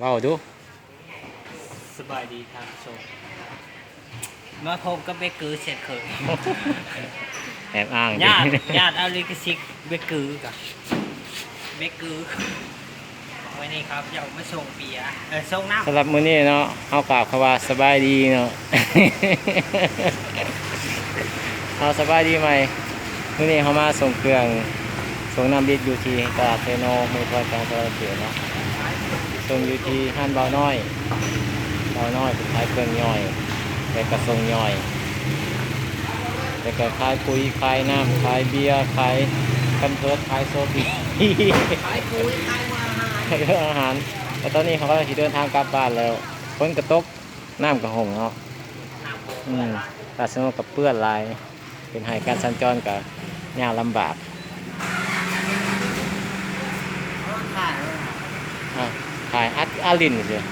เว้าดู สบายดีทางชมมาพบกับเบเกอร์เสร็จเคยแอบอ้างญาติญาติเอาลิขสิทธิ์เบเกอร์กับเบเกอร์วันนี้ครับอยากมาส่งเบียร์เออส่งน้ำสำหรับมื้อนี้เนาะเอากราบคำว่าสบายดีเนาะเอาสบายดีไหมมื้อนี้เขามาส่งเครื่องส่งน้ำบิดอยู่ที่ตลาดเทโนมือทอดกลางตลาดเขียวเนาะ ส่งอยู่ที่ห้านเบาน้อยเบาน้อยเป็นขายเครื่องย่อย แต่กระส่งย่อย แต่ก็ขายปุ๋ยขายน้ำขายเบียร์ขายกันเพิร์ดขายโซฟีขายปุ๋ยขายอาหารเรื่องอาหารแต่ตอนนี้เขาก็จะเดินทางกลับบ้านแล้วฝนกระตกน้ำกระหงเนาะอืมตาสนุกกับเปื้อนหลาย เป็นให้การสัญจรกับยากลำบาก ขาย อะถ่ายอัดอาลินเสีย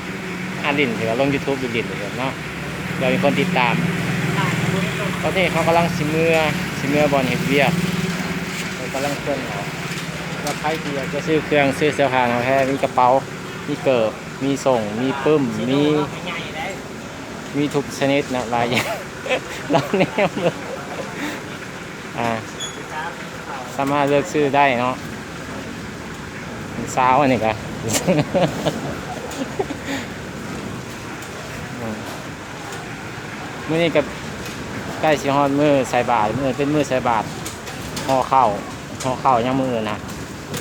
อาลินเสียลงยูทูบดูลินเสียเนาะเดี๋ยวมีคนติดตามขายปุ๋ยส่งตอนนี้เขากำลังสิเมือสิเมือบอลเห็ดเวียกเขากำลังเคลื่อนออกว่าใครที่อยากจะซื้อเครื่องซื้อเสื้อผ้าเอาแค่มีกระเป๋ามีเกิบมีส่งมีปึ้มมีมีทุกชนิดนะลายอย่างเราแนมเลยอ่าสามารถเลือกซื้อได้เนาะสาวอันนี้ก็อื มมื่อนี้กับใกล้ชิฮอดมือใส่บาทมือเป็นมือใส่บาทห่อข้าวห่อข้าวยังมือนะ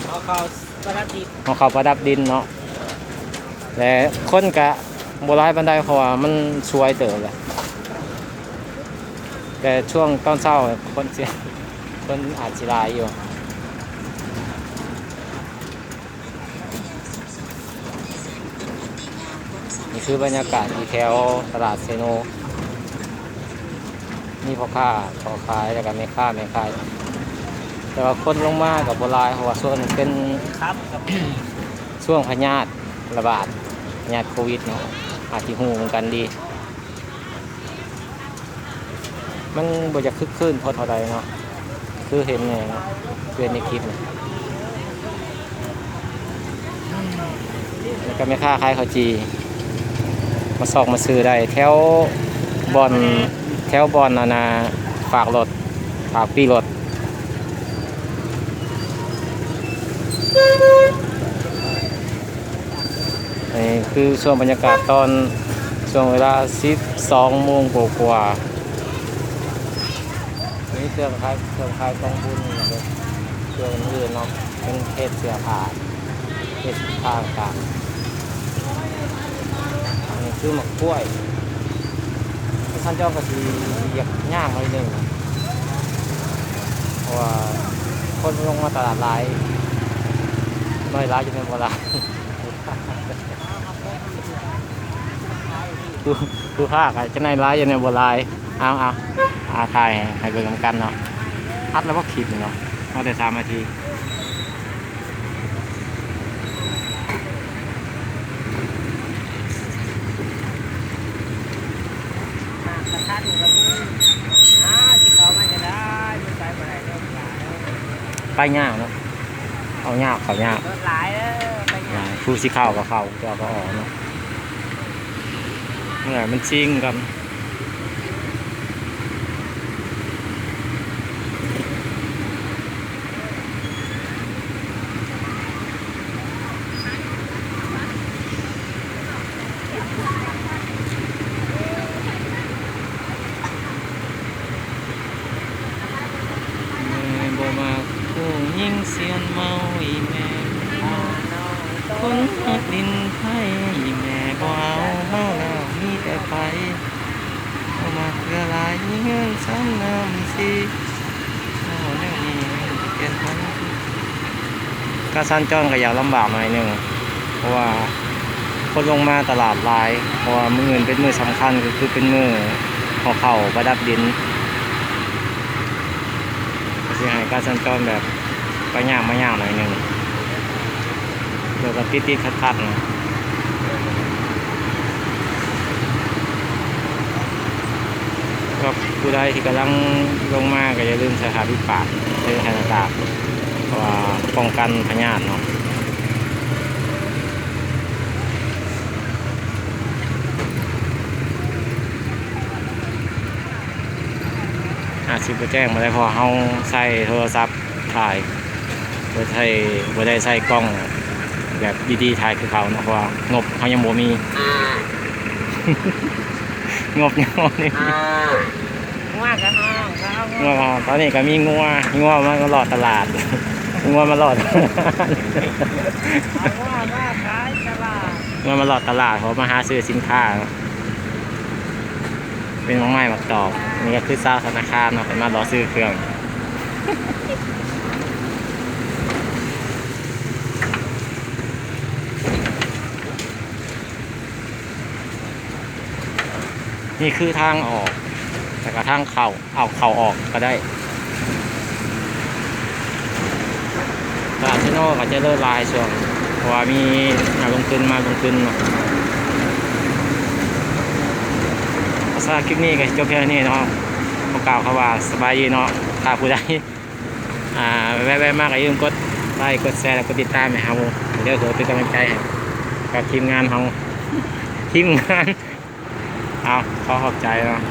เอาเขาประดับดิบห่อข้าวประดับดินเนาะและคนกะโบราณบันไดเพราะว่ามันช่วยเติบเลยแต่ช่วงตอนเช้าคนเสียคนอาจสิหลายอยู่ นี่คือบรรยากาศที่แถวตลาดเซโน นี่พ่อค้าพ่อขายแล้วก็แม่ค้าแม่ขาย แต่ว่าคนลงมากับโบราณเพราะว่าส่วนเป็นครับกับช่วงพยาธิระบาดพยาธิโควิดเนาะอาจจะหูเหมือนกันดี มันบ่จะคึกคืนพอเท่าใดเนาะคือเห็นเนี่ยเนาะเพื่อนในคลิปเนี่ยแล้วก็แม่ค้าขายข้าวจี มาสอกมาซื้อได้แถวบอนแถวบอนนานาฝากรถฝากปีรถนี่คือช่วงบรรยากาศตอนช่วงเวลา 12โมงกว่าๆนี่เครื่องคล้ายเครื่องคล้ายกองบุญนะเด้อเครื่องอื่นเนาะเป็นเพศเสื้อผ้าเพศผ้าต่าง ๆอันนี้อหมกกล้วยท่านเจ้าก็สีเหยียบย่างไว้หนึ่งเพราะว่าคนลงมาตลาดหลายน้อยร้ายจะเป็นโบราณดูดูภาคอะจะในร้ายจะในโบราณเอาเอาอาทายให้เบิ่งนกันเนาะอัดแล้วก็คลิปเนาะมาแต่สามนาที มากระทันกับมืออ่าที่เขามาจะได้ไม่ใช่บ่ได้เด้อหลายไปย่างเนาะเอาย่างเขาย่างเด้อหลายเด้อไปอ่าย่างผู้สิเข้าก็เข้าเจ้าก็ออกเนาะเมื่อไหร่มันชิงกันแม่บ่มาผู้ ยิ่งเสียนเมาอีแม่คนหักดินไทยอีแม่บ่เอาเมาแล้วมีแต่ไฟเอามาเกลือลายเงินซ้ำน้ำสิเอาแนวนี้เปลี่ยนพันกาสั้นจ้อนก็อยากลำบากหน่อยหนึงเพราะว่าคนลงมาตลาดลาย เพราะว่ามือเงินเป็นมือสำคัญก็คือเป็นมือขอเข่าประดับดินก็สิให้การสัญจรแบบ ก็ยางม่ยางหน่อยหนึ่งเดี๋ยวก็ติดติดคัดๆนะก็ผู้ใดที่กำลังลงมากก็อย่าลืมใส่หาพิปากใส่หาตาเพราป้องกันพยาธิเนาะอาชีพแจ้งมาได้พอเฮาใส่โทรศัพท์ถ่าย บ่ใช้บ่ได้ใส่กล้องแบบดีๆถ่ายคือเขาเนาะเพราะว่างบเขายังบ่มี งบยังบ่มีงัวกันน้องเขาเอางัวมาตอนนี้ก็มีงัวงัวมันก็หลอดตลาด งัวมาหลอดเอางัวมาขายตลาดงัวมาหลอดตลาดเขามาหาซื้อสินค้าเนาะเป็นมังไม้มักตอกนี่ก็คือซาวธนาคารเนาะเป็นมารอซื้อเครื่อง นี่คือทางออก แต่ก็ทางเข่าเอาเข่าออกก็ได้ตลาดชิโน่ก็จะเลิกลายช่วงเพราะว่ามีมาลงทุนมาลงทุนเนาสำหรับคลิปนี้ก็จบแค่นี้เนาะขอกล่าวคำว่าสบายดีเนาะถ้าผู้ใดอ่าแวะๆมากก็อย่าลืมกดไลค์กดแชร์และกดติดตามให้เราเดี๋ยวเดี๋ยวเป็นกำลังใจให้กับทีมงานเราทีมงาน เอาขอขอบใจเนาะ